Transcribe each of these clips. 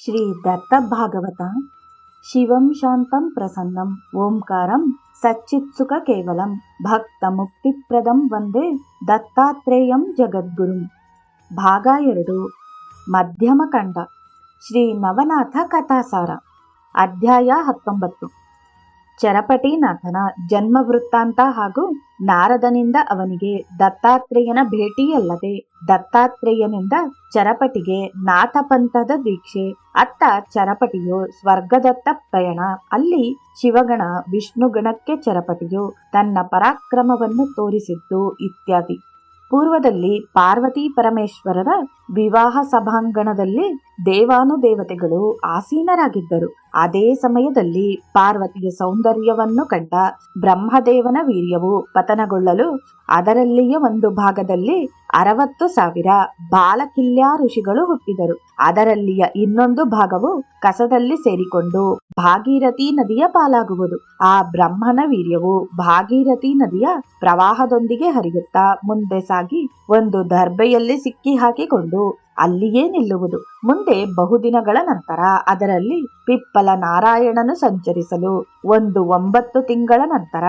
ಶ್ರೀ ದತ್ತಭಾಗವತ ಶಿವಂ ಶಾಂತಂ ಪ್ರಸನ್ನಂ ಓಂಕಾರಂ ಸಚ್ಚಿತ್ಸುಖ ಕೇವಲಂ ಭಕ್ತ ಮುಕ್ತಿಪ್ರದಂ ವಂದೇ ದತ್ತಾತ್ರೇಯಂ ಜಗದ್ಗುರುಂ ಭಾಗ ಎರಡು ಮಧ್ಯಮ ಕಂಡ ಶ್ರೀ ನವನಾಥ ಕಥಾಸಾರ ಅಧ್ಯಾಯ ಹತ್ತೊಂಬತ್ತು ಚರಪಟಿನಾಥನ ಜನ್ಮ ವೃತ್ತಾಂತ ಹಾಗೂ ನಾರದನಿಂದ ಅವನಿಗೆ ದತ್ತಾತ್ರೇಯನ ಭೇಟಿಯಲ್ಲದೆ ದತ್ತಾತ್ರೇಯನಿಂದ ಚರಪಟಿಗೆ ನಾಥಪಂಥದ ದೀಕ್ಷೆ. ಅತ್ತ ಚರಪಟಿಯು ಸ್ವರ್ಗದತ್ತ ಪ್ರಯಾಣ. ಅಲ್ಲಿ ಶಿವಗಣ ವಿಷ್ಣುಗಣಕ್ಕೆ ಚರಪಟಿಯು ತನ್ನ ಪರಾಕ್ರಮವನ್ನು ತೋರಿಸಿದ್ದು ಇತ್ಯಾದಿ. ಪೂರ್ವದಲ್ಲಿ ಪಾರ್ವತಿ ಪರಮೇಶ್ವರರ ವಿವಾಹ ಸಭಾಂಗಣದಲ್ಲಿ ದೇವಾನುದೇವತೆಗಳು ಆಸೀನರಾಗಿದ್ದರು. ಅದೇ ಸಮಯದಲ್ಲಿ ಪಾರ್ವತಿಯ ಸೌಂದರ್ಯವನ್ನು ಕಂಡ ಬ್ರಹ್ಮದೇವನ ವೀರ್ಯವು ಪತನಗೊಳ್ಳಲು ಅದರಲ್ಲಿಯ ಒಂದು ಭಾಗದಲ್ಲಿ ಅರವತ್ತು ಸಾವಿರ ಬಾಲಕಿಲ್ಯಾ ಋಷಿಗಳು ಹುಟ್ಟಿದರು. ಅದರಲ್ಲಿಯ ಇನ್ನೊಂದು ಭಾಗವು ಕಸದಲ್ಲಿ ಸೇರಿಕೊಂಡು ಭಾಗೀರಥಿ ನದಿಯ ಪಾಲಾಗುವುದು. ಆ ಬ್ರಹ್ಮನ ವೀರ್ಯವು ಭಾಗೀರಥಿ ನದಿಯ ಪ್ರವಾಹದೊಂದಿಗೆ ಹರಿಯುತ್ತಾ ಮುಂದೆ ಸಾಗಿ ಒಂದು ದರ್ಬೆಯಲ್ಲಿ ಸಿಕ್ಕಿ ಹಾಕಿಕೊಂಡು ಅಲ್ಲಿಯೇ ನಿಲ್ಲುವುದು. ಮುಂದೆ ಬಹುದಿನಗಳ ನಂತರ ಅದರಲ್ಲಿ ಪಿಪ್ಪಲ ನಾರಾಯಣನು ಸಂಚರಿಸಲು ಒಂದು ಒಂಬತ್ತು ತಿಂಗಳ ನಂತರ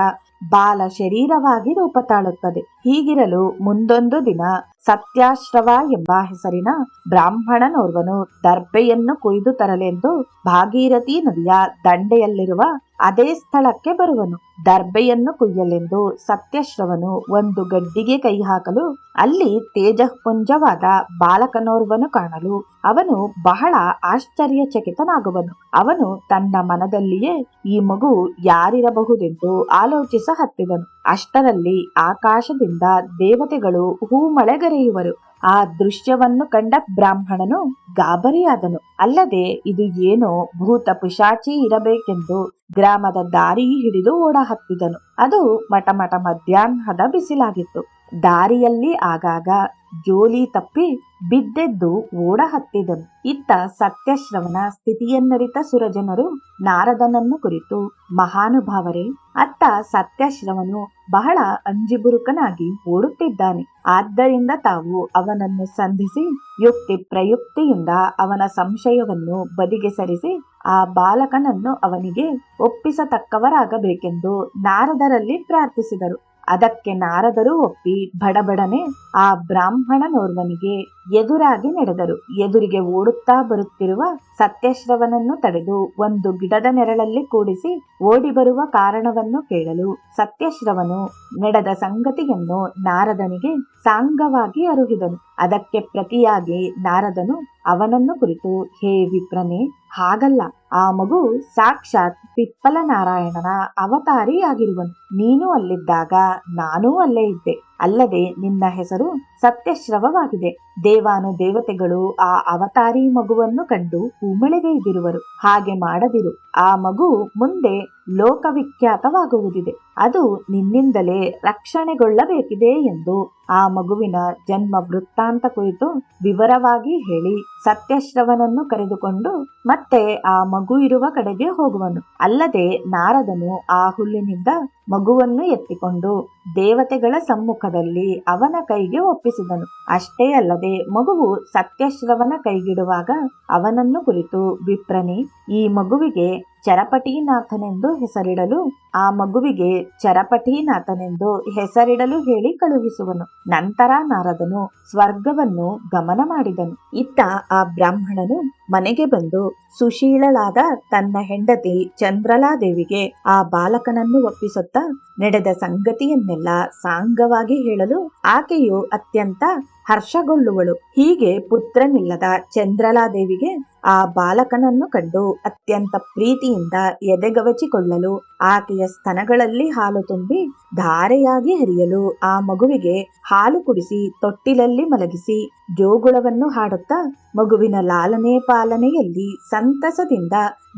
ಬಾಲ ಶರೀರವಾಗಿ ರೂಪ ತಾಳುತ್ತದೆ. ಹೀಗಿರಲು ಮುಂದೊಂದು ದಿನ ಸತ್ಯಾಶ್ರವ ಎಂಬ ಹೆಸರಿನ ಬ್ರಾಹ್ಮಣನೋರ್ವನು ದರ್ಬೆಯನ್ನು ಕೊಯ್ದು ತರಲೆಂದು ಭಾಗೀರಥಿ ನದಿಯ ದಂಡೆಯಲ್ಲಿರುವ ಅದೇ ಸ್ಥಳಕ್ಕೆ ಬರುವನು. ದರ್ಬೆಯನ್ನು ಕುಯ್ಯಲೆಂದು ಸತ್ಯಶ್ರವನು ಒಂದು ಗಡ್ಡಿಗೆ ಕೈ ಹಾಕಲು, ಅಲ್ಲಿ ತೇಜಃಪುಂಜವಾದ ಬಾಲಕನೋರ್ವನು ಕಾಣಲು, ಅವನು ಬಹಳ ಆಶ್ಚರ್ಯಚಕಿತನಾಗುವನು. ಅವನು ತನ್ನ ಮನದಲ್ಲಿಯೇ, ಈ ಮಗು ಯಾರಿರಬಹುದೆಂದು ಆಲೋಚಿಸ ಹತ್ತಿದನು. ಅಷ್ಟರಲ್ಲಿ ಆಕಾಶದಿಂದ ದೇವತೆಗಳು ಹೂಮಳೆಗರೆಯುವರು. ಆ ದೃಶ್ಯವನ್ನು ಕಂಡ ಬ್ರಾಹ್ಮಣನು ಗಾಬರಿಯಾದನು. ಅಲ್ಲದೆ ಇದು ಏನೋ ಭೂತ ಪಿಶಾಚಿ ಇರಬೇಕೆಂದು ಗ್ರಾಮದ ದಾರಿ ಹಿಡಿದು ಓಡ ಹತ್ತಿದನು ಅದು ಮಟಮಟ ಮಧ್ಯಾಹ್ನದ ಬಿಸಿಲಾಗಿತ್ತು. ದಾರಿಯಲ್ಲಿ ಆಗಾಗ ಜೋಲಿ ತಪ್ಪಿ ಬಿದ್ದೆದ್ದು ಓಡ ಹತ್ತಿದನು. ಇತ್ತ ಸತ್ಯಶ್ರವಣ ಸ್ಥಿತಿಯನ್ನರಿತ ಸುರಜನರು ನಾರದನನ್ನು ಕುರಿತು, ಮಹಾನುಭಾವರೇ, ಅತ್ತ ಸತ್ಯಶ್ರವನು ಬಹಳ ಅಂಜಿಬುರುಕನಾಗಿ ಓಡುತ್ತಿದ್ದಾನೆ. ಆದ್ದರಿಂದ ತಾವು ಅವನನ್ನು ಸಂಧಿಸಿ, ಯುಕ್ತಿ ಪ್ರಯುಕ್ತಿಯಿಂದ ಅವನ ಸಂಶಯವನ್ನು ಬದಿಗೆ ಸರಿಸಿ, ಆ ಬಾಲಕನನ್ನು ಅವನಿಗೆ ಒಪ್ಪಿಸತಕ್ಕವರಾಗಬೇಕೆಂದು ನಾರದರಲ್ಲಿ ಪ್ರಾರ್ಥಿಸಿದರು. ಅದಕ್ಕೆ ನಾರದರು ಒಪ್ಪಿ ಬಡಬಡನೆ ಆ ಬ್ರಾಹ್ಮಣನೋರ್ವನಿಗೆ ಎದುರಾಗಿ ನಡೆದರು. ಎದುರಿಗೆ ಓಡುತ್ತಾ ಬರುತ್ತಿರುವ ಸತ್ಯಶ್ರವನನ್ನು ತಡೆದು ಒಂದು ಗಿಡದ ನೆರಳಲ್ಲಿ ಕೂಡಿಸಿ ಓಡಿ ಬರುವ ಕಾರಣವನ್ನು ಕೇಳಲು ಸತ್ಯಶ್ರವನು ನಡೆದ ಸಂಗತಿಯನ್ನು ನಾರದನಿಗೆ ಸಾಂಗವಾಗಿ ಅರುಹಿದನು. ಅದಕ್ಕೆ ಪ್ರತಿಯಾಗಿ ನಾರದನು ಅವನನ್ನು ಕುರಿತು, ಹೇ ವಿಪ್ರನೇ, ಹಾಗಲ್ಲ. ಆ ಮಗು ಸಾಕ್ಷಾತ್ ಪಿಪ್ಪಲ ನಾರಾಯಣನ ಅವತಾರಿಯಾಗಿರುವನು. ನೀನು ಅಲ್ಲಿದ್ದಾಗ ನಾನೂ ಅಲ್ಲೇ ಇದ್ದೆ. ಅಲ್ಲದೆ ನಿನ್ನ ಹೆಸರು ಸತ್ಯಶ್ರವವಾಗಿದೆ. ದೇವಾನು ದೇವತೆಗಳು ಆ ಅವತಾರಿ ಮಗುವನ್ನು ಕಂಡು ಹೂಮಳೆಗೈದಿರುವರು ಹಾಗೆ ಮಾಡದಿರು. ಆ ಮಗು ಮುಂದೆ ಲೋಕವಿಖ್ಯಾತವಾಗುವುದಿದೆ. ಅದು ನಿನ್ನಿಂದಲೇ ರಕ್ಷಣೆಗೊಳ್ಳಬೇಕಿದೆ ಎಂದು ಆ ಮಗುವಿನ ಜನ್ಮ ವೃತ್ತಾಂತ ಕುರಿತು ವಿವರವಾಗಿ ಹೇಳಿ ಸತ್ಯಶ್ರವನನ್ನು ಕರೆದುಕೊಂಡು ಮತ್ತೆ ಆ ಮಗು ಇರುವ ಕಡೆಗೆ ಹೋಗುವನು. ಅಲ್ಲದೆ ನಾರದನು ಆ ಹುಲ್ಲಿನಿಂದ ಮಗುವನ್ನು ಎತ್ತಿಕೊಂಡು ದೇವತೆಗಳ ಸಮ್ಮುಖದಲ್ಲಿ ಅವನ ಕೈಗೆ ಒಪ್ಪಿಸಿದನು. ಅಷ್ಟೇ ಅಲ್ಲದೆ ಮಗುವು ಸತ್ಯಶ್ರವನ ಕೈಗಿಡುವಾಗ ಅವನನ್ನು ಕುರಿತು ವಿಪ್ರನಿ ಈ ಮಗುವಿಗೆ ಚರಪಟಿನಾಥನೆಂದು ಹೆಸರಿಡಲು, ಆ ಮಗುವಿಗೆ ಚರಪಟಿನಾಥನೆಂದು ಹೆಸರಿಡಲು ಹೇಳಿ ಕಳುಹಿಸುವನು. ನಂತರ ನಾರದನು ಸ್ವರ್ಗವನ್ನು ಗಮನ ಮಾಡಿದನು. ಇತ್ತ ಆ ಬ್ರಾಹ್ಮಣನು ಮನೆಗೆ ಬಂದು ಸುಶೀಲಳಾದ ತನ್ನ ಹೆಂಡತಿ ಚಂದ್ರಲಾದೇವಿಗೆ ಆ ಬಾಲಕನನ್ನು ಒಪ್ಪಿಸುತ್ತಾ ನಡೆದ ಸಂಗತಿಯನ್ನೆಲ್ಲ ಸಾಂಗವಾಗಿ ಹೇಳಲು ಆಕೆಯು ಅತ್ಯಂತ ಹರ್ಷಗೊಳ್ಳುವಳು. ಹೀಗೆ ಪುತ್ರನಿಲ್ಲದ ಚಂದ್ರಲಾದೇವಿಗೆ ಆ ಬಾಲಕನನ್ನು ಕಂಡು ಅತ್ಯಂತ ಪ್ರೀತಿಯಿಂದ ಎದೆಗವಚಿಕೊಳ್ಳಲು ಆಕೆಯ ಸ್ತನಗಳಲ್ಲಿ ಹಾಲು ತುಂಬಿ ಧಾರೆಯಾಗಿ ಹರಿಯಲು ಆ ಮಗುವಿಗೆ ಹಾಲು ಕುಡಿಸಿ ತೊಟ್ಟಿಲಲ್ಲಿ ಮಲಗಿಸಿ ಜೋಗುಳವನ್ನು ಹಾಡುತ್ತಾ ಮಗುವಿನ ಲಾಲನೆ ಪಾಲನೆಯಲ್ಲಿ ಸಂತಸದಿಂದ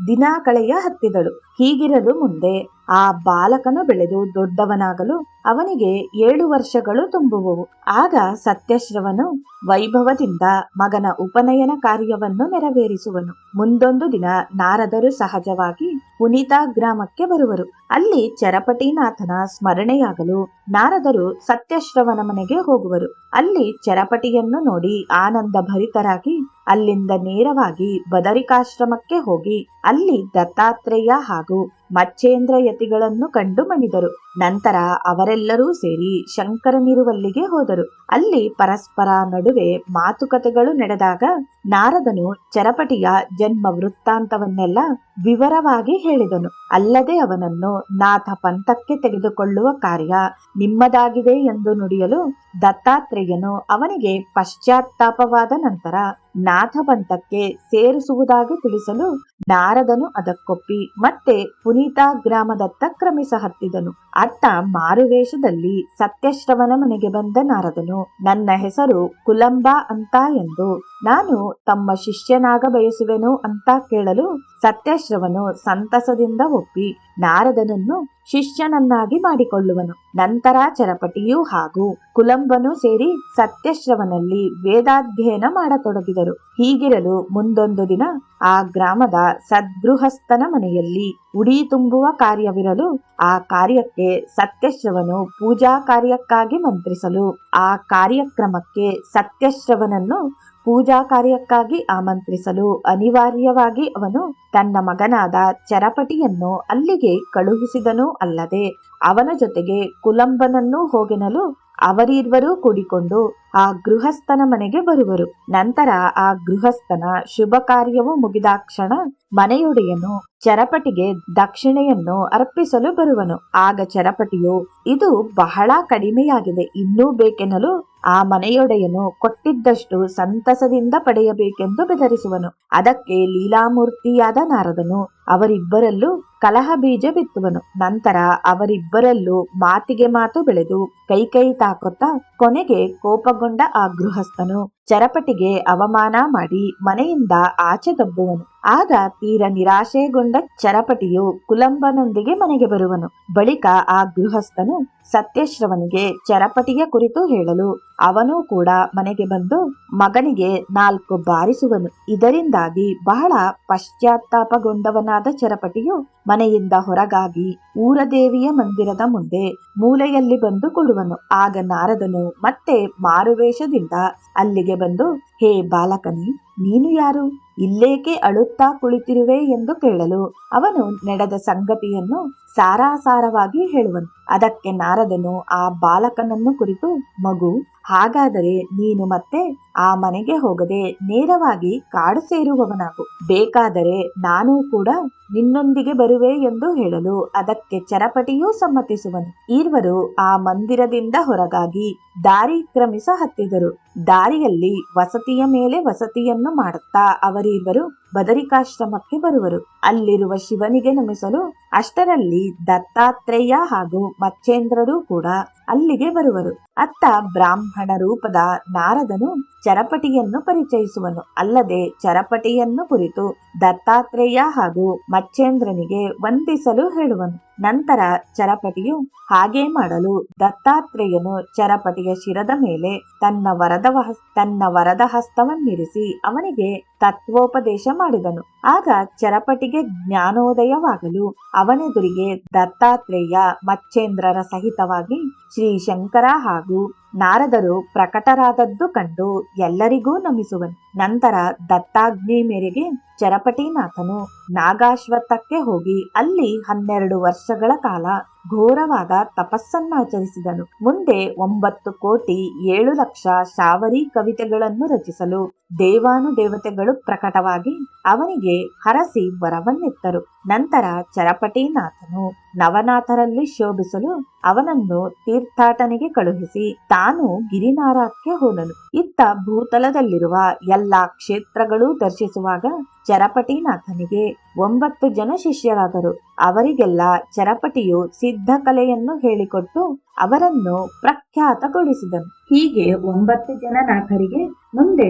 ದಿನ ಕಳೆಯ ಹತ್ತಿದಳು. ಹೀಗಿರಲು ಮುಂದೆ ಆ ಬಾಲಕನು ಬೆಳೆದು ದೊಡ್ಡವನಾಗಲು ಅವನಿಗೆ ಏಳು ವರ್ಷಗಳು ತುಂಬುವವು. ಆಗ ಸತ್ಯಶ್ರವನು ವೈಭವದಿಂದ ಮಗನ ಉಪನಯನ ಕಾರ್ಯವನ್ನು ನೆರವೇರಿಸುವನು. ಮುಂದೊಂದು ದಿನ ನಾರದರು ಸಹಜವಾಗಿ ಪುನೀತ ಗ್ರಾಮಕ್ಕೆ ಬರುವರು. ಅಲ್ಲಿ ಚರಪಟಿನಾಥನ ಸ್ಮರಣೆಯಾಗಲು ನಾರದರು ಸತ್ಯಶ್ರವನ ಮನೆಗೆ ಹೋಗುವರು. ಅಲ್ಲಿ ಚರಪಟಿಯನ್ನು ನೋಡಿ ಆನಂದ ಭರಿತರಾಗಿ ಅಲ್ಲಿಂದ ನೇರವಾಗಿ ಬದರಿಕಾಶ್ರಮಕ್ಕೆ ಹೋಗಿ ಅಲ್ಲಿ ದತ್ತಾತ್ರೇಯ ಹಾಗೂ ಮಚ್ಚೇಂದ್ರ ಯತಿಗಳನ್ನು ಕಂಡು ಮಣಿದರು. ನಂತರ ಅವರೆಲ್ಲರೂ ಸೇರಿ ಶಂಕರನಿರುವಲ್ಲಿಗೆ ಹೋದರು. ಅಲ್ಲಿ ಪರಸ್ಪರ ನಡುವೆ ಮಾತುಕತೆಗಳು ನಡೆದಾಗ ನಾರದನು ಚರಪಟಿಯ ಜನ್ಮ ವೃತ್ತಾಂತವನ್ನೆಲ್ಲ ವಿವರವಾಗಿ ಹೇಳಿದನು. ಅಲ್ಲದೆ ಅವನನ್ನು ನಾಥ ಪಂಥಕ್ಕೆ ತೆಗೆದುಕೊಳ್ಳುವ ಕಾರ್ಯ ನಿಮ್ಮದಾಗಿದೆ ಎಂದು ನುಡಿಯಲು ದತ್ತಾತ್ರೇಯನು ಅವನಿಗೆ ಪಶ್ಚಾತ್ತಾಪವಾದ ನಂತರ ನಾಥ ಪಂಥಕ್ಕೆ ಸೇರಿಸುವುದಾಗಿ ತಿಳಿಸಲು ನಾರದನು ಅದಕ್ಕೊಪ್ಪಿ ಮತ್ತೆ ಪುನೀತ ಗ್ರಾಮದತ್ತ ಕ್ರಮಿಸ ಹತ್ತಿದನು. ಅತ್ತ ಮಾರುವೇಷದಲ್ಲಿ ಸತ್ಯಶ್ರವನ ಮನೆಗೆ ಬಂದ ನಾರದನು, ನನ್ನ ಹೆಸರು ಕುಲಂಬ ಅಂತ ಎಂದು ನಾನು ತಮ್ಮ ಶಿಷ್ಯನಾಗ ಬಯಸುವೆನು ಅಂತ ಕೇಳಲು ಸತ್ಯಶ್ರವನು ಸಂತಸದಿಂದ ಒಪ್ಪಿ ನಾರದನನ್ನು ಶಿಷ್ಯನನ್ನಾಗಿ ಮಾಡಿಕೊಳ್ಳುವನು. ನಂತರ ಚರಪಟಿಯು ಹಾಗೂ ಕುಲಂಬನು ಸೇರಿ ಸತ್ಯಶ್ರವನಲ್ಲಿ ವೇದಾಧ್ಯಯನ ಮಾಡತೊಡಗಿದರು. ಹೀಗಿರಲು ಮುಂದೊಂದು ದಿನ ಆ ಗ್ರಾಮದ ಸದ್ಗೃಹಸ್ಥನ ಮನೆಯಲ್ಲಿ ಉಡಿ ತುಂಬುವ ಕಾರ್ಯವಿರಲು ಆ ಕಾರ್ಯಕ್ಕೆ ಸತ್ಯಶ್ರವನು ಪೂಜಾ ಕಾರ್ಯಕ್ಕಾಗಿ ಮಂತ್ರಿಸಲು ಆ ಕಾರ್ಯಕ್ರಮಕ್ಕೆ ಸತ್ಯಶ್ರವನನ್ನು ಪೂಜಾ ಕಾರ್ಯಕ್ಕಾಗಿ ಆಮಂತ್ರಿಸಲು ಅನಿವಾರ್ಯವಾಗಿ ಅವನು ತನ್ನ ಮಗನಾದ ಚರಪಟಿಯನ್ನು ಅಲ್ಲಿಗೆ ಕಳುಹಿಸಿದನೂ ಅಲ್ಲದೆ ಅವನ ಜೊತೆಗೆ ಕುಲಂಬನನ್ನೂ ಹೋಗೆನಲು ಅವರಿರ್ವರೂ ಕೂಡಿಕೊಂಡು ಆ ಗೃಹಸ್ಥನ ಮನೆಗೆ ಬರುವರು. ನಂತರ ಆ ಗೃಹಸ್ಥನ ಶುಭ ಕಾರ್ಯವು ಮುಗಿದಾಕ್ಷಣ ಮನೆಯೊಡೆಯನು ಚರಪಟಿಗೆ ದಕ್ಷಿಣೆಯನ್ನು ಅರ್ಪಿಸಲು ಬರುವನು. ಆಗ ಚರಪಟಿಯು ಇದು ಬಹಳ ಕಡಿಮೆಯಾಗಿದೆ, ಇನ್ನೂ ಬೇಕೆನ್ನಲು ಆ ಮನೆಯೊಡೆಯನು ಕೊಟ್ಟಿದ್ದಷ್ಟು ಸಂತಸದಿಂದ ಪಡೆಯಬೇಕೆಂದು ಬೆದರಿಸುವನು. ಅದಕ್ಕೆ ಲೀಲಾಮೂರ್ತಿಯಾದ ನಾರದನು ಅವರಿಬ್ಬರಲ್ಲೂ ಕಲಹ ಬೀಜ ಬಿತ್ತುವನು. ನಂತರ ಅವರಿಬ್ಬರಲ್ಲೂ ಮಾತಿಗೆ ಮಾತು ಬೆಳೆದು ಕೈ ಕೈ ತಾಕುತ್ತಾ ಕೊನೆಗೆ ಕೋಪಗೊಂಡ ಆ ಗೃಹಸ್ಥನು ಚರಪಟಿಗೆ ಅವಮಾನ ಮಾಡಿ ಮನೆಯಿಂದ ಆಚೆ ದಬ್ಬುವನು. ಆಗ ತೀರ ನಿರಾಶೆಗೊಂಡ ಚರಪಟಿಯು ಕುಲಂಬನೊಂದಿಗೆ ಮನೆಗೆ ಬರುವನು. ಬಳಿಕ ಆ ಗೃಹಸ್ಥನು ಸತ್ಯಶ್ರವನಿಗೆ ಚರಪಟಿಯ ಕುರಿತು ಹೇಳಲು ಅವನು ಕೂಡ ಮನೆಗೆ ಬಂದು ಮಗನಿಗೆ ನಾಲ್ಕು ಬಾರಿಸುವನು. ಇದರಿಂದಾಗಿ ಬಹಳ ಪಶ್ಚಾತ್ತಾಪಗೊಂಡವನಾದ ಚರಪಟಿಯು ಮನೆಯಿಂದ ಹೊರಗಾಗಿ ಊರದೇವಿಯ ಮಂದಿರದ ಮುಂದೆ ಮೂಲೆಯಲ್ಲಿ ಬಂದು ಕೊಡುವನು. ಆಗ ನಾರದನು ಮತ್ತೆ ಮಾರುವೇಷದಿಂದ ಅಲ್ಲಿಗೆ ಬಂದು, ಹೇ ಬಾಲಕನಿ ನೀನು ಯಾರು? ಇಲ್ಲೇಕೆ ಅಳುತ್ತಾ ಕುಳಿತಿರುವೆ ಎಂದು ಕೇಳಲು ಅವನು ನಡೆದ ಸಂಗತಿಯನ್ನು ಸಾರಾಸಾರವಾಗಿ ಹೇಳುವನು. ಅದಕ್ಕೆ ನಾರದನು ಆ ಬಾಲಕನನ್ನು ಕುರಿತು, ಮಗು, ಹಾಗಾದರೆ ನೀನು ಮತ್ತೆ ಆ ಮನೆಗೆ ಹೋಗದೆ ನೇರವಾಗಿ ಕಾಡು ಸೇರುವವನಾಗು. ಬೇಕಾದರೆ ನಾನು ಕೂಡ ನಿನ್ನೊಂದಿಗೆ ಬರುವೆ ಎಂದು ಹೇಳಲು ಅದಕ್ಕೆ ಚರಪಟಿಯೂ ಸಮ್ಮತಿಸುವನು. ಈರ್ವರು ಆ ಮಂದಿರದಿಂದ ಹೊರಗಾಗಿ ದಾರಿ ಕ್ರಮಿಸ ಹತ್ತಿದರು. ದಾರಿಯಲ್ಲಿ ವಸತಿಯ ಮೇಲೆ ವಸತಿಯನ್ನು ಮಾಡುತ್ತಾ ಅವರಿಬ್ಬರು ಬದರಿಕಾಶ್ರಮಕ್ಕೆ ಬರುವರು. ಅಲ್ಲಿರುವ ಶಿವನಿಗೆ ನಮಿಸಲು ಅಷ್ಟರಲ್ಲಿ ದತ್ತಾತ್ರೇಯ ಹಾಗೂ ಮಚ್ಚೇಂದ್ರರು ಕೂಡ ಅಲ್ಲಿಗೆ ಬರುವರು. ಅತ್ತ ಬ್ರಾಹ್ಮಣ ರೂಪದ ನಾರದನು ಚರಪಟಿಯನ್ನು ಪರಿಚಯಿಸುವನು. ಅಲ್ಲದೆ ಚರಪಟಿಯನ್ನು ಕುರಿತು ದತ್ತಾತ್ರೇಯ ಹಾಗೂ ಮಚ್ಚೇಂದ್ರನಿಗೆ ವಂದಿಸಲು ಹೇಳುವನು. ನಂತರ ಚರಪಟಿಯು ಹಾಗೆ ಮಾಡಲು ದತ್ತಾತ್ರೇಯನು ಚರಪಟಿಯ ಶಿರದ ಮೇಲೆ ತನ್ನ ವರದ ತನ್ನ ವರದ ಹಸ್ತವನ್ನಿರಿಸಿ ಅವನಿಗೆ ತತ್ವೋಪದೇಶ ಮಾಡಿದನು. ಆಗ ಚರಪಟಿಗೆ ಜ್ಞಾನೋದಯವಾಗಲು ಅವನೆದುರಿಗೆ ದತ್ತಾತ್ರೇಯ ಮಚ್ಚೇಂದ್ರರ ಸಹಿತವಾಗಿ ಶ್ರೀ ಶಂಕರ ಹಾಗೂ ನಾರದರು ಪ್ರಕಟರಾದದ್ದು ಕಂಡು ಎಲ್ಲರಿಗೂ ನಮಿಸುವನು. ನಂತರ ದತ್ತಾಗ್ನಿ ಮೇರೆಗೆ ಚರಪಟಿನಾಥನು ನಾಗಾಶ್ವತ್ಥಕ್ಕೆ ಹೋಗಿ ಅಲ್ಲಿ ಹನ್ನೆರಡು ವರ್ಷಗಳ ಕಾಲ ಘೋರವಾದ ತಪಸ್ಸನ್ನಾಚರಿಸಿದನು. ಮುಂದೆ ಒಂಬತ್ತು ಕೋಟಿ ಏಳು ಲಕ್ಷ ಶಾವರಿ ಕವಿತೆಗಳನ್ನು ರಚಿಸಲು ದೇವಾನುದೇವತೆಗಳು ಪ್ರಕಟವಾಗಿ ಅವನಿಗೆ ಹರಸಿ ವರವನ್ನಿತ್ತರು. ನಂತರ ಚರಪಟಿನಾಥನು ನವನಾಥರಲ್ಲಿ ಶೋಭಿಸಲು ಅವನನ್ನು ತೀರ್ಥಾಟನೆಗೆ ಕಳುಹಿಸಿ ತಾನು ಗಿರಿನಾರಕ್ಕೆ ಹೋದನು. ಇತ್ತ ಭೂತಲದಲ್ಲಿರುವ ಎಲ್ಲಾ ಕ್ಷೇತ್ರಗಳು ದರ್ಶಿಸುವಾಗ ಚರಪಟಿನಾಥನಿಗೆ ಒಂಬತ್ತು ಜನ ಶಿಷ್ಯರಾದರು. ಅವರಿಗೆಲ್ಲ ಚರಪಟಿಯು ಸಿದ್ಧ ಕಲೆಯನ್ನು ಹೇಳಿಕೊಟ್ಟು ಅವರನ್ನು ಪ್ರಖ್ಯಾತಗೊಳಿಸಿದನು. ಹೀಗೆ ಒಂಬತ್ತು ಜನ ನಾಥರಿಗೆ ಮುಂದೆ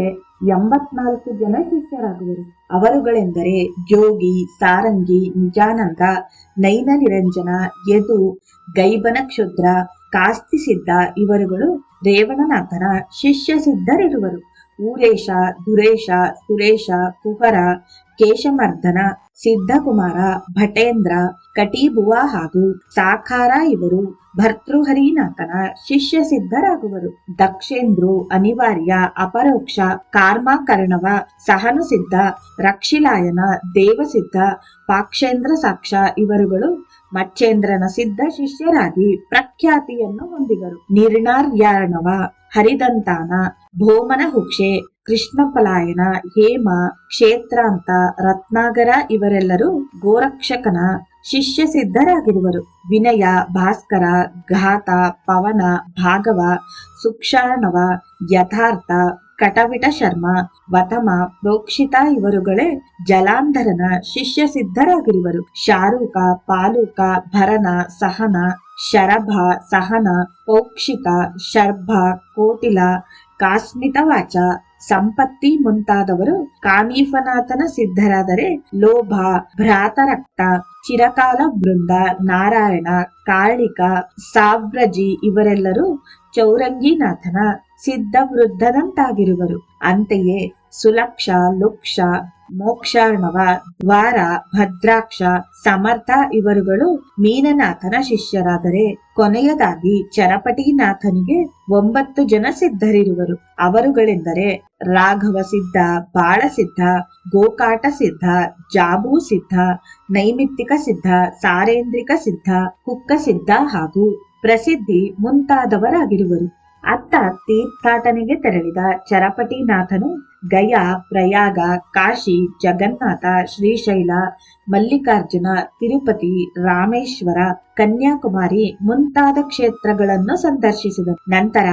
ಎಂಬತ್ನಾಲ್ಕು ಜನ ಶಿಷ್ಯರಾಗುವರು. ಅವರುಗಳೆಂದರೆ ಜೋಗಿ, ಸಾರಂಗಿ, ನಿಜಾನಂದ, ನೈನ ನಿರಂಜನ, ಯದು ಗೈಬನ ಕ್ಷುದ್ರ ಕಾಸ್ತಿ ಸಿದ್ಧ, ಇವರುಗಳು ರೇವಣನಾಥನ ಶಿಷ್ಯ ಸಿದ್ಧರಿರುವರು ಊರೇಶ ದುರೇಶ, ಸುರೇಶ, ಕುಹರ ಕೇಶಮರ್ಧನ ಸಿದ್ಧಕುಮಾರ, ಭಟೇಂದ್ರ, ಕಟೀಬುವ ಹಾಗೂ ಸಾಕಾರ ಇವರು ಭರ್ತೃಹರಿನಾಥನ ಶಿಷ್ಯ ಸಿದ್ಧರಾಗುವರು. ದಕ್ಷೇಂದ್ರು, ಅನಿವಾರ್ಯ, ಅಪರೋಕ್ಷ, ಕಾರ್ಮಾಕರ್ಣವ, ಸಹನಸಿದ್ಧ, ರಕ್ಷಿಲಾಯನ, ದೇವಸಿದ್ಧ, ಪಾಕ್ಷೇಂದ್ರ ಸಾಕ್ಷ ಇವರುಗಳು ಮಚ್ಚೇಂದ್ರನ ಸಿದ್ಧ ಶಿಷ್ಯರಾಗಿ ಪ್ರಖ್ಯಾತಿಯನ್ನು ಹೊಂದಿದರು. ನಿರ್ಣಾರ್ಯಾಣವ ಹರಿದಂತಾನ ಭೋಮನ ಹುಕ್ಷೆ ಕೃಷ್ಣಪಲಾಯನ ಹೇಮ ಕ್ಷೇತ್ರಾಂತ ರತ್ನಾಗರ ಇವರೆಲ್ಲರೂ ಗೋರಕ್ಷಕನ ಶಿಷ್ಯ ಸಿದ್ಧರಾಗಿರುವರು ವಿನಯ, ಭಾಸ್ಕರ, ಘಾತ, ಪವನ, ಭಾಗವ ಸುಕ್ಷಾಣವ ಯಥಾರ್ಥ ಕಟವಿಟ ಶರ್ಮ, ವತಮ, ಪ್ರೋಕ್ಷಿತ ಇವರುಗಳೇ ಜಲಾಂಧರನ ಶಿಷ್ಯ ಸಿದ್ಧರಾಗಿರುವರು ಶಾರೂಕ, ಪಾಲೂಕ, ಭರನ, ಸಹನ, ಶರಭ, ಸಹನ ಪೌಕ್ಷಿಕ ಶರ್ಭ, ಕೋಟಿಲ ಕಾಸ್ಮಿತವಾಚ ಸಂಪತ್ತಿ ಮುಂತಾದವರು ಕಾಮೀಫನಾಥನ ಸಿದ್ಧರಾದರೆ ಲೋಭ, ಭ್ರಾತರಕ್ತ, ಚಿರಕಾಲ ಬೃಂದ, ನಾರಾಯಣ, ಕಾಳಿಕ, ಸಾವ್ರಜಿ ಇವರೆಲ್ಲರೂ ಚೌರಂಗಿನಾಥನ ಸಿದ್ಧ ವೃದ್ಧದಂತಾಗಿರುವರು ಅಂತೆಯೇ ಸುಲಕ್ಷ, ಲುಕ್ಷ, ಮೋಕ್ಷಾರ್ಣವ, ದ್ವಾರ, ಭದ್ರಾಕ್ಷ, ಸಮರ್ಥ ಇವರುಗಳು ಮೀನನಾಥನ ಶಿಷ್ಯರಾದರೆ ಕೊನೆಯದಾಗಿ ಚರಪಟಿನಾಥನಿಗೆ ಒಂಬತ್ತು ಜನ ಸಿದ್ಧರಿರುವರು. ಅವರುಗಳೆಂದರೆ ರಾಘವ ಸಿದ್ಧ ಬಾಳಸಿದ್ಧ ಗೋಕಾಟ ಸಿದ್ಧ, ಜಾಬೂ ಸಿದ್ಧ, ನೈಮಿತ್ತಿಕ ಸಿದ್ಧ, ಸಾರೇಂದ್ರಿಕ ಸಿದ್ಧ, ಕುಕ್ಕ ಸಿದ್ಧ ಹಾಗೂ ಪ್ರಸಿದ್ಧಿ ಮುಂತಾದವರಾಗಿರುವರು. ಅತ್ತ ತೀರ್ಥಾಟನೆಗೆ ತೆರಳಿದ ಚರಪಟಿನಾಥನು ಗಯಾ, ಪ್ರಯಾಗ, ಕಾಶಿ, ಜಗನ್ನಾಥ, ಶ್ರೀಶೈಲ, ಮಲ್ಲಿಕಾರ್ಜುನ, ತಿರುಪತಿ, ರಾಮೇಶ್ವರ, ಕನ್ಯಾಕುಮಾರಿ ಮುಂತಾದ ಕ್ಷೇತ್ರಗಳನ್ನು ಸಂದರ್ಶಿಸಿದರು ನಂತರ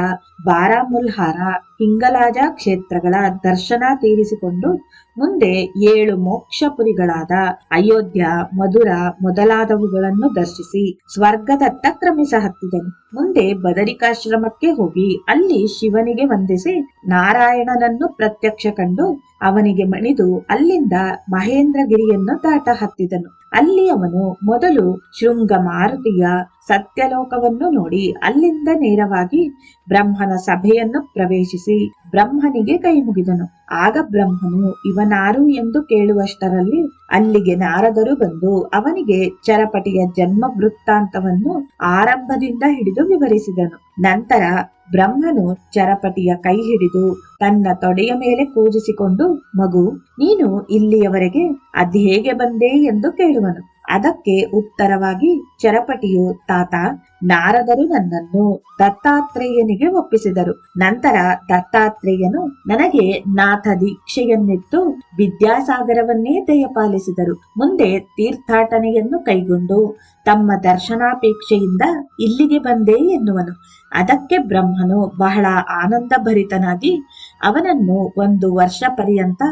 ಬಾರಾಮುಲ್ಹಾರ, ಹಿಂಗಲಾಜ ಕ್ಷೇತ್ರಗಳ ದರ್ಶನ ತೀರಿಸಿಕೊಂಡು ಮುಂದೆ ಏಳು ಮೋಕ್ಷಪುರಿಗಳಾದ ಅಯೋಧ್ಯ, ಮಧುರ ಮೊದಲಾದವುಗಳನ್ನು ದರ್ಶಿಸಿ ಸ್ವರ್ಗದತ್ತ ಕ್ರಮಿಸ ಹತ್ತಿದನು. ಮುಂದೆ ಬದರಿಕಾಶ್ರಮಕ್ಕೆ ಹೋಗಿ ಅಲ್ಲಿ ಶಿವನಿಗೆ ವಂದಿಸಿ ನಾರಾಯಣನನ್ನು ಪ್ರತ್ಯಕ್ಷ ಕಂಡು ಅವನಿಗೆ ಮಣಿದು ಅಲ್ಲಿಂದ ಮಹೇಂದ್ರಗಿರಿಯನ್ನು ದಾಟ ಹತ್ತಿದನು. ಅಲ್ಲಿ ಅವನು ಮೊದಲು ಶೃಂಗ ಮಾರುತಿಯ ಸತ್ಯಲೋಕವನ್ನು ನೋಡಿ ಅಲ್ಲಿಂದ ನೇರವಾಗಿ ಬ್ರಹ್ಮನ ಸಭೆಯನ್ನು ಪ್ರವೇಶಿಸಿ ಬ್ರಹ್ಮನಿಗೆ ಕೈ ಮುಗಿದನು. ಆಗ ಬ್ರಹ್ಮನು, ಇವನಾರು ಎಂದು ಕೇಳುವಷ್ಟರಲ್ಲಿ ಅಲ್ಲಿಗೆ ನಾರದರು ಬಂದು ಅವನಿಗೆ ಚರಪಟಿಯ ಜನ್ಮ ವೃತ್ತಾಂತವನ್ನು ಆರಂಭದಿಂದ ಹಿಡಿದು ವಿವರಿಸಿದನು. ನಂತರ ಬ್ರಹ್ಮನು ಚರಪಟಿಯ ಕೈ ಹಿಡಿದು ತನ್ನ ತೊಡೆಯ ಮೇಲೆ ಕೂರಿಸಿಕೊಂಡು ಮಗು, ನೀನು ಇಲ್ಲಿಯವರೆಗೆ ಅದ್ಹೇಗೆ ಬಂದೆ? ಎಂದು ಕೇಳುವನು. ಅದಕ್ಕೆ ಉತ್ತರವಾಗಿ ಚರಪಟಿಯು ತಾತ, ನಾರದರು ನನ್ನನ್ನು ದತ್ತಾತ್ರೇಯನಿಗೆ ಒಪ್ಪಿಸಿದರು. ನಂತರ ದತ್ತಾತ್ರೇಯನು ನನಗೆ ನಾಥ ದೀಕ್ಷೆಯನ್ನಿತ್ತು ವಿದ್ಯಾಸಾಗರವನ್ನೇ ದಯಪಾಲಿಸಿದರು. ಮುಂದೆ ತೀರ್ಥಾಟನೆಯನ್ನು ಕೈಗೊಂಡು ತಮ್ಮ ದರ್ಶನಾಪೇಕ್ಷೆಯಿಂದ ಇಲ್ಲಿಗೆ ಬಂದೆ ಎನ್ನುವನು. ಅದಕ್ಕೆ ಬ್ರಹ್ಮನು ಬಹಳ ಆನಂದಭರಿತನಾಗಿ ಅವನನ್ನು ಒಂದು ವರ್ಷ ಪರ್ಯಂತ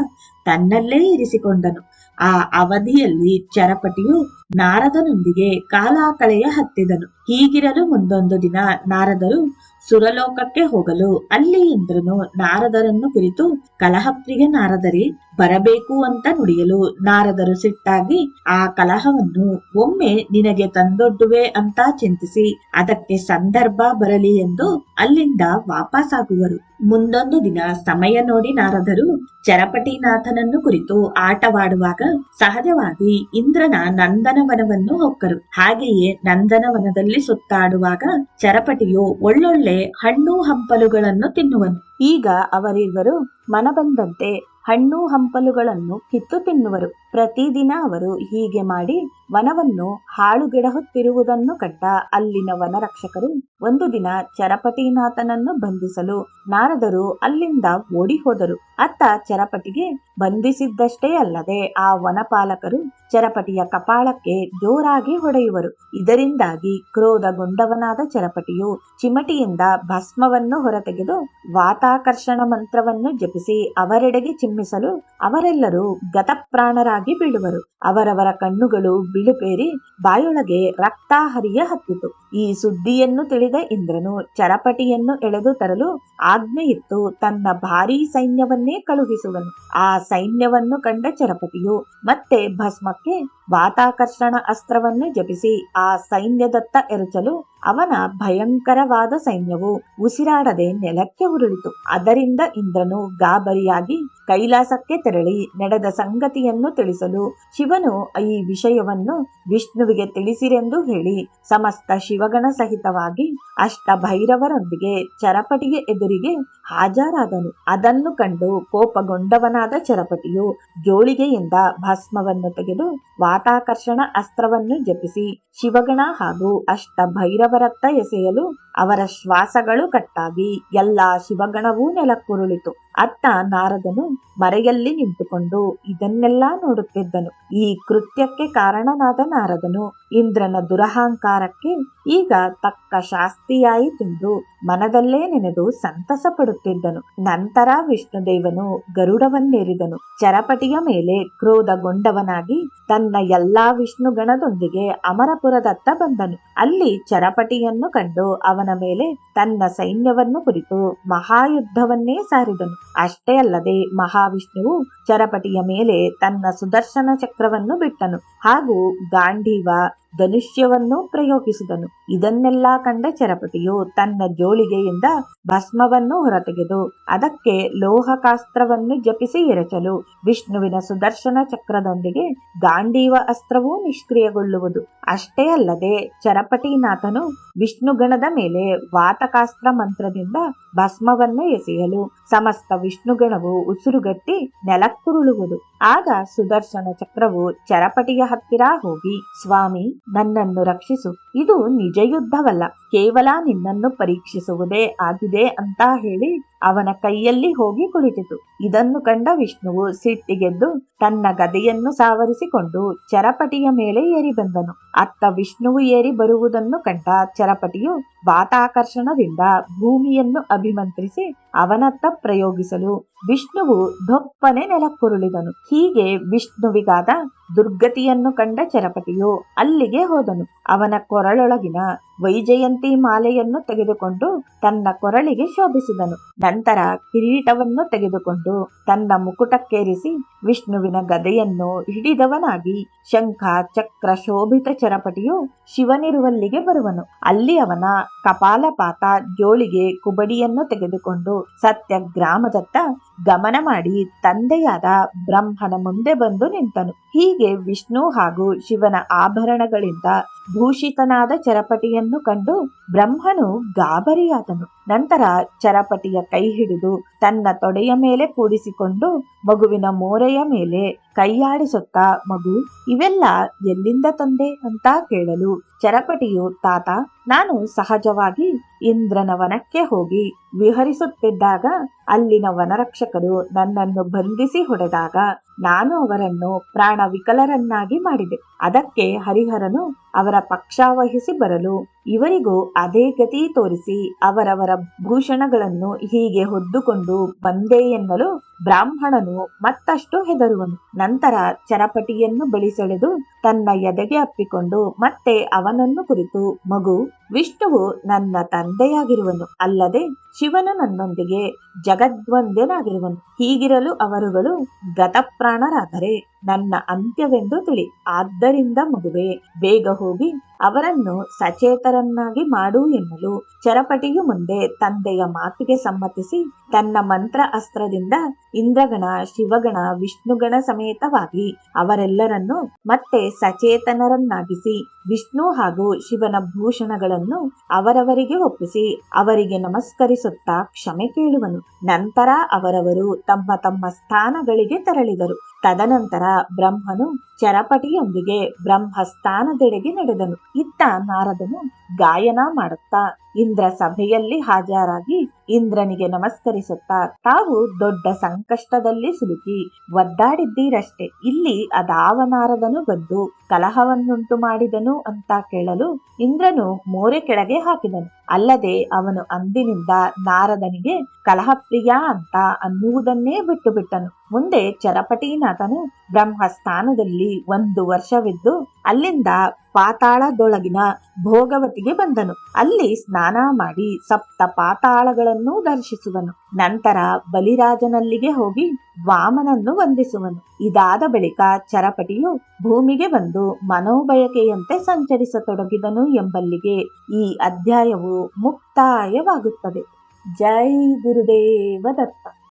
ತನ್ನಲ್ಲೇ ಇರಿಸಿಕೊಂಡನು. ಆ ಅವಧಿಯಲ್ಲಿ ಚರಪಟಿಯು ನಾರದನೊಂದಿಗೆ ಕಾಲ ಕಳೆಯ ಹತ್ತಿದನು. ಹೀಗಿರಲು ಮುಂದೊಂದು ದಿನ ನಾರದರು ಸುರಲೋಕಕ್ಕೆ ಹೋಗಲು ಅಲ್ಲಿ ಇಂದ್ರನು ನಾರದರನ್ನು ಕುರಿತು ಕಲಹಪ್ರಿಗೆ ನಾರದರಿ ಬರಬೇಕು ಅಂತ ನುಡಿಯಲು ನಾರದರು ಸಿಟ್ಟಾಗಿ, ಆ ಕಲಹವನ್ನು ಒಮ್ಮೆ ನಿನಗೆ ತಂದೊಡ್ಡುವೆ ಅಂತ ಚಿಂತಿಸಿ, ಅದಕ್ಕೆ ಸಂದರ್ಭ ಬರಲಿ ಎಂದು ಅಲ್ಲಿಂದ ವಾಪಸ್ಸಾಗುವರು ಮುಂದೊಂದು ದಿನ ಸಮಯ ನೋಡಿ ನಾರದರು ಚರಪಟಿನಾಥನನ್ನು ಕುರಿತು ಆಟವಾಡುವಾಗ ಸಹಜವಾಗಿ ಇಂದ್ರನ ನಂದನವನವನ್ನು ಹೊಕ್ಕರು. ಹಾಗೆಯೇ ನಂದನವನದಲ್ಲಿ ಸುತ್ತಾಡುವಾಗ ಚರಪಟಿಯು ಒಳ್ಳೊಳ್ಳೆ ಹಣ್ಣು ಹಂಪಲುಗಳನ್ನು ತಿನ್ನುವನು. ಈಗ ಅವರಿಬ್ಬರು ಮನಬಂದಂತೆ ಹಣ್ಣು ಹಂಪಲುಗಳನ್ನು ಕಿತ್ತು ತಿನ್ನುವರು. ಪ್ರತಿದಿನ ಅವರು ಹೀಗೆ ಮಾಡಿ ವನವನ್ನು ಹಾಳುಗೆಡಹುತ್ತಿರುವುದನ್ನು ಕಂಡ ಅಲ್ಲಿನ ವನರಕ್ಷಕರು ಒಂದು ದಿನ ಚರಪಟಿನಾಥನನ್ನು ಬಂಧಿಸಲು ನಾರದರು ಅಲ್ಲಿಂದ ಓಡಿ ಹೋದರು ಅತ್ತ ಚರಪಟಿಗೆ ಬಂಧಿಸಿದ್ದಷ್ಟೇ ಅಲ್ಲದೆ ಆ ವನಪಾಲಕರು ಚರಪಟಿಯ ಕಪಾಳಕ್ಕೆ ಜೋರಾಗಿ ಹೊಡೆಯುವರು. ಇದರಿಂದಾಗಿ ಕ್ರೋಧಗೊಂಡವನಾದ ಚರಪಟಿಯು ಚಿಮಟಿಯಿಂದ ಭಸ್ಮವನ್ನು ಹೊರತೆಗೆದು ವಾತಾಕರ್ಷಣ ಮಂತ್ರವನ್ನು ಜಪಿಸಿ ಅವರೆಡೆಗೆ ಚಿಮ್ಮಿಸಲು ಅವರೆಲ್ಲರೂ ಗತಪ್ರಾಣರಾಗಿ ಬೀಳುವರು. ಅವರವರ ಕಣ್ಣುಗಳು ಬಿಳುಪೇರಿ ಬಾಯೊಳಗೆ ರಕ್ತ ಹರಿಯ ಹತ್ತಿತು. ಈ ಸುದ್ದಿಯನ್ನು ತಿಳಿದ ಇಂದ್ರನು ಚರಪಟಿಯನ್ನು ಎಳೆದು ತರಲು ಆಜ್ಞೆಯಿತ್ತು ತನ್ನ ಭಾರೀ ಸೈನ್ಯವನ್ನೇ ಕಳುಹಿಸುವನು. ಆ ಸೈನ್ಯವನ್ನು ಕಂಡ ಚರಪಟಿಯು ಮತ್ತೆ ಭಸ್ಮಕ್ಕೆ ವಾತಾಕರ್ಷಣ ಅಸ್ತ್ರವನ್ನು ಜಪಿಸಿ ಆ ಸೈನ್ಯದತ್ತ ಎರಚಲು ಅವನ ಭಯಂಕರವಾದ ಸೈನ್ಯವು ಉಸಿರಾಡದೆ ನೆಲಕ್ಕೆ ಉರುಳಿತು. ಅದರಿಂದ ಇಂದ್ರನು ಗಾಬರಿಯಾಗಿ ಕೈಲಾಸಕ್ಕೆ ತೆರಳಿ ನಡೆದ ಸಂಗತಿಯನ್ನು ತಿಳಿಸಲು ಶಿವನು ಈ ವಿಷಯವನ್ನು ವಿಷ್ಣುವಿಗೆ ತಿಳಿಸಿರೆಂದು ಹೇಳಿ ಸಮಸ್ತ ಶಿವಗಣ ಸಹಿತವಾಗಿ ಅಷ್ಟ ಭೈರವರೊಂದಿಗೆ ಚರಪಟಿಗೆ ಎದುರಿಗೆ ಹಾಜರಾದನು. ಅದನ್ನು ಕಂಡು ಕೋಪಗೊಂಡವನಾದ ಚರಪಟಿಯು ಜೋಳಿಗೆಯಿಂದ ಭಸ್ಮವನ್ನು ತೆಗೆದು ವಾತಾಕರ್ಷಣ ಅಸ್ತ್ರವನ್ನು ಜಪಿಸಿ ಶಿವಗಣ ಹಾಗೂ ಅಷ್ಟ ಭೈರವರತ್ತ ಎಸೆಯಲು ಅವರ ಶ್ವಾಸಗಳು ಕಟ್ಟಾಗಿ ಎಲ್ಲಾ ಶಿವಗಣವೂ ನೆಲಕ್ಕುರುಳಿತು. ಅತ್ತ ನಾರದನು ಮರೆಯಲ್ಲಿ ನಿಂತುಕೊಂಡು ಇದನ್ನೆಲ್ಲ ನೋಡುತ್ತಿದ್ದನು. ಈ ಕೃತ್ಯಕ್ಕೆ ಕಾರಣನಾದ ನಾರದನು ಇಂದ್ರನ ದುರಹಂಕಾರಕ್ಕೆ ಈಗ ತಕ್ಕ ಶಾಸ್ತಿಯಾಯಿತೆಂದು ಮನದಲ್ಲೇ ನೆನೆದು ಸಂತಸ ಪಡುತ್ತಿದ್ದನು ನಂತರ ವಿಷ್ಣುದೇವನು ಗರುಡವನ್ನೇರಿದನು. ಚರಪಟಿಯ ಮೇಲೆ ಕ್ರೋಧಗೊಂಡವನಾಗಿ ತನ್ನ ಎಲ್ಲಾ ವಿಷ್ಣುಗಣದೊಂದಿಗೆ ಅಮರಪುರದತ್ತ ಬಂದನು. ಅಲ್ಲಿ ಚರಪಟಿಯನ್ನು ಕಂಡು ಅವನ ಮೇಲೆ ತನ್ನ ಸೈನ್ಯವನ್ನು ಕುರಿತು ಮಹಾಯುದ್ಧವನ್ನೇ ಸಾರಿದನು. ಅಷ್ಟೇ ಅಲ್ಲದೆ ಮಹಾವಿಷ್ಣುವು ಚರಪಟಿಯ ಮೇಲೆ ತನ್ನ ಸುದರ್ಶನ ಚಕ್ರವನ್ನು ಬಿಟ್ಟನು. ಹಾಗೂ ಗಾಂಧೀವ ಧನುಷ್ಯವನ್ನು ಪ್ರಯೋಗಿಸಿದನು. ಇದನ್ನೆಲ್ಲ ಕಂಡ ಚರಪಟಿಯು ತನ್ನ ಜೋಳಿಗೆಯಿಂದ ಭಸ್ಮವನ್ನು ಹೊರತೆಗೆದು ಅದಕ್ಕೆ ಲೋಹಕಾಸ್ತ್ರವನ್ನು ಜಪಿಸಿ ಎರಚಲು ವಿಷ್ಣುವಿನ ಸುದರ್ಶನ ಚಕ್ರದೊಂದಿಗೆ ಗಾಂಡೀವ ಅಸ್ತ್ರವೂ ನಿಷ್ಕ್ರಿಯಗೊಳ್ಳುವುದು. ಅಷ್ಟೇ ಅಲ್ಲದೆ ಚರಪಟಿನಾಥನು ವಿಷ್ಣುಗಣದ ಮೇಲೆ ವಾತಕಾಸ್ತ್ರ ಮಂತ್ರದಿಂದ ಭಸ್ಮವನ್ನು ಎಸೆಯಲು ಸಮಸ್ತ ವಿಷ್ಣುಗಣವು ಉಸಿರುಗಟ್ಟಿ ನೆಲಕ್ಕುರುಳುವುದು. ಆಗ ಸುದರ್ಶನ ಚಕ್ರವು ಚರಪಟಿಯ ಹತ್ತಿರ ಹೋಗಿ ಸ್ವಾಮಿ ನನ್ನನ್ನು ರಕ್ಷಿಸು. ಇದು ನಿಜ ಯುದ್ಧವಲ್ಲ ಕೇವಲ ನಿನ್ನನ್ನು ಪರೀಕ್ಷಿಸುವುದೇ ಆಗಿದೆ ಅಂತ ಹೇಳಿ ಅವನ ಕೈಯಲ್ಲಿ ಹೋಗಿ ಕುಳಿತಿತು. ಇದನ್ನು ಕಂಡ ವಿಷ್ಣುವು ಸಿಟ್ಟಿಗೆದ್ದು ತನ್ನ ಗದೆಯನ್ನು ಸಾವರಿಸಿಕೊಂಡು ಚರಪಟಿಯ ಮೇಲೆ ಏರಿ ಬಂದನು. ಅತ್ತ ವಿಷ್ಣುವು ಏರಿ ಬರುವುದನ್ನು ಕಂಡ ಚರಪಟಿಯು ವಾತಾಕರ್ಷಣದಿಂದ ಭೂಮಿಯನ್ನು ಅಭಿಮಂತ್ರಿಸಿ ಅವನತ್ತ ಪ್ರಯೋಗಿಸಲು ವಿಷ್ಣುವು ಧೊಪ್ಪನೆ ನೆಲಕ್ಕುರುಳಿದನು. ಹೀಗೆ ವಿಷ್ಣುವಿಗಾದ ದುರ್ಗತಿಯನ್ನು ಕಂಡ ಚರಪಟಿಯು ಅಲ್ಲಿಗೆ ಹೋದನು. ಅವನ ಕೊರಳೊಳಗಿನ ವೈಜಯಂತಿ ಮಾಲೆಯನ್ನು ತೆಗೆದುಕೊಂಡು ತನ್ನ ಕೊರಳಿಗೆ ಶೋಭಿಸಿದನು. ನಂತರ ಕಿರೀಟವನ್ನು ತೆಗೆದುಕೊಂಡು ತನ್ನ ಮುಕುಟಕ್ಕೇರಿಸಿ ವಿಷ್ಣುವಿನ ಗದೆಯನ್ನು ಹಿಡಿದವನಾಗಿ ಶಂಖ, ಚಕ್ರ, ಶೋಭಿತ ಚರಪಟಿಯು ಶಿವನಿರುವಲ್ಲಿಗೆ ಬರುವನು. ಅಲ್ಲಿ ಅವನ ಕಪಾಲಪಾತ ಜೋಳಿಗೆ ಕುಬಡಿಯನ್ನು ತೆಗೆದುಕೊಂಡು ಸತ್ಯ ಗ್ರಾಮದತ್ತ ಗಮನ ಮಾಡಿ ತಂದೆಯಾದ ಬ್ರಹ್ಮನ ಮುಂದೆ ಬಂದು ನಿಂತನು. ಹೀಗೆ ವಿಷ್ಣು ಹಾಗೂ ಶಿವನ ಆಭರಣಗಳಿಂದ ಭೂಷಿತನಾದ ಚರಪಟಿಯನ್ನು ಕಂಡು ಬ್ರಹ್ಮನು ಗಾಬರಿಯಾದನು. ನಂತರ ಚರಪಟಿಯ ಕೈ ಹಿಡಿದು ತನ್ನ ತೊಡೆಯ ಮೇಲೆ ಕೂಡಿಸಿಕೊಂಡು ಮಗುವಿನ ಮೋರೆಯ ಮೇಲೆ ಕೈಯಾಡಿಸುತ್ತ, ಮಗು, ಇವೆಲ್ಲ ಎಲ್ಲಿಂದ ತಂದೆ? ಅಂತ ಕೇಳಲು ಚರಪಟಿಯು ತಾತ, ನಾನು ಸಹಜವಾಗಿ ಇಂದ್ರನ ವನಕ್ಕೆ ಹೋಗಿ ವಿಹರಿಸುತ್ತಿದ್ದಾಗ ಅಲ್ಲಿನ ವನರಕ್ಷಕರು ನನ್ನನ್ನು ಬಂಧಿಸಿ ಹೊಡೆದಾಗ ನಾನು ಅವರನ್ನು ಪ್ರಾಣ ವಿಕಲರನ್ನಾಗಿ ಮಾಡಿದೆ. ಅದಕ್ಕೆ ಹರಿಹರನು ಅವರ ಪಕ್ಷ ವಹಿಸಿ ಬರಲು ಇವರಿಗೂ ಅದೇ ಗತಿ ತೋರಿಸಿ ಅವರವರ ಭೂಷಣಗಳನ್ನು ಹೀಗೆ ಹೊದ್ದುಕೊಂಡು ಬಂದೆ ಎನ್ನಲು ಬ್ರಾಹ್ಮಣನು ಮತ್ತಷ್ಟು ಹೆದರುವನು. ನಂತರ ಚರಪಟಿಯನ್ನು ಬಳಿ ಸೆಳೆದು ತನ್ನ ಎದೆಗೆ ಅಪ್ಪಿಕೊಂಡು ಮತ್ತೆ ಅವನನ್ನು ಕುರಿತು, ಮಗು, ವಿಷ್ಣುವು ನನ್ನ ತಂದೆಯಾಗಿರುವನು. ಅಲ್ಲದೆ ಶಿವನು ನನ್ನೊಂದಿಗೆ ಜಗದ್ವಂದ್ಯನಾಗಿರುವನು. ಹೀಗಿರಲು ಅವರುಗಳು ಗತಪ್ರಾಣರಾದರೆ ನನ್ನ ಅಂತ್ಯವೆಂದು ತಿಳಿ. ಆದ್ದರಿಂದ ಮಗುವೆ, ಬೇಗ ಹೋಗಿ ಅವರನ್ನು ಸಚೇತರನ್ನಾಗಿ ಮಾಡು ಎನ್ನಲು ಚರಪಟಿಯು ಮುಂದೆ ತಂದೆಯ ಮಾತಿಗೆ ಸಮ್ಮತಿಸಿ, ತನ್ನ ಮಂತ್ರ ಅಸ್ತ್ರದಿಂದ ಇಂದ್ರಗಣ, ಶಿವಗಣ, ವಿಷ್ಣುಗಣ ಸಮೇತವಾಗಿ ಅವರೆಲ್ಲರನ್ನು ಮತ್ತೆ ಸಚೇತನರನ್ನಾಗಿಸಿ ವಿಷ್ಣು ಹಾಗೂ ಶಿವನ ಭೂಷಣಗಳನ್ನು ಅವರವರಿಗೆ ಒಪ್ಪಿಸಿ ಅವರಿಗೆ ನಮಸ್ಕರಿಸುತ್ತಾ ಕ್ಷಮೆ ಕೇಳುವನು. ನಂತರ ಅವರವರು ತಮ್ಮ ತಮ್ಮ ಸ್ಥಾನಗಳಿಗೆ ತೆರಳಿದರು. ತದನಂತರ ಬ್ರಹ್ಮನು ಚರಪಟಿಯೊಂದಿಗೆ ಬ್ರಹ್ಮಸ್ಥಾನದೆಡೆಗೆ ನಡೆದನು. ಇತ್ತ ನಾರದನು ಗಾಯನ ಮಾಡುತ್ತಾ ಇಂದ್ರ ಸಭೆಯಲ್ಲಿ ಹಾಜರಾಗಿ ಇಂದ್ರನಿಗೆ ನಮಸ್ಕರಿಸುತ್ತಾ, ತಾವು ದೊಡ್ಡ ಸಂಕಷ್ಟದಲ್ಲಿ ಸಿಲುಕಿ ಒದ್ದಾಡಿದ್ದೀರಷ್ಟೇ. ಇಲ್ಲಿ ಅದಾವ ನಾರದನು ಬಂದು ಕಲಹವನ್ನುಂಟು ಮಾಡಿದನು ಅಂತ ಕೇಳಲು ಇಂದ್ರನು ಮೋರೆ ಕೆಳಗೆ ಹಾಕಿದನು. ಅಲ್ಲದೆ ಅವನು ಅಂದಿನಿಂದ ನಾರದನಿಗೆ ಕಲಹಪ್ರಿಯ ಅಂತ ಅನ್ನುವುದನ್ನೇ ಬಿಟ್ಟು ಬಿಟ್ಟನು ಮುಂದೆ ಚರಪಟಿನಾಥನು ಬ್ರಹ್ಮಸ್ಥಾನದಲ್ಲಿ ಒಂದು ವರ್ಷವಿದ್ದು ಅಲ್ಲಿಂದ ಪಾತಾಳದೊಳಗಿನ ಭೋಗವತಿಗೆ ಬಂದನು. ಅಲ್ಲಿ ಸ್ನಾನ ಮಾಡಿ ಸಪ್ತ ಪಾತಾಳಗಳನ್ನು ದರ್ಶಿಸುವನು. ನಂತರ ಬಲಿರಾಜನಲ್ಲಿಗೆ ಹೋಗಿ ವಾಮನನ್ನು ವಂದಿಸುವನು. ಇದಾದ ಬಳಿಕ ಚರಪಟಿಯು ಭೂಮಿಗೆ ಬಂದು ಮನೋಬಯಕೆಯಂತೆ ಸಂಚರಿಸತೊಡಗಿದನು ಎಂಬಲ್ಲಿಗೆ ಈ ಅಧ್ಯಾಯವು ಮುಕ್ತಾಯವಾಗುತ್ತದೆ. ಜೈ ಗುರುದೇವ ದತ್ತ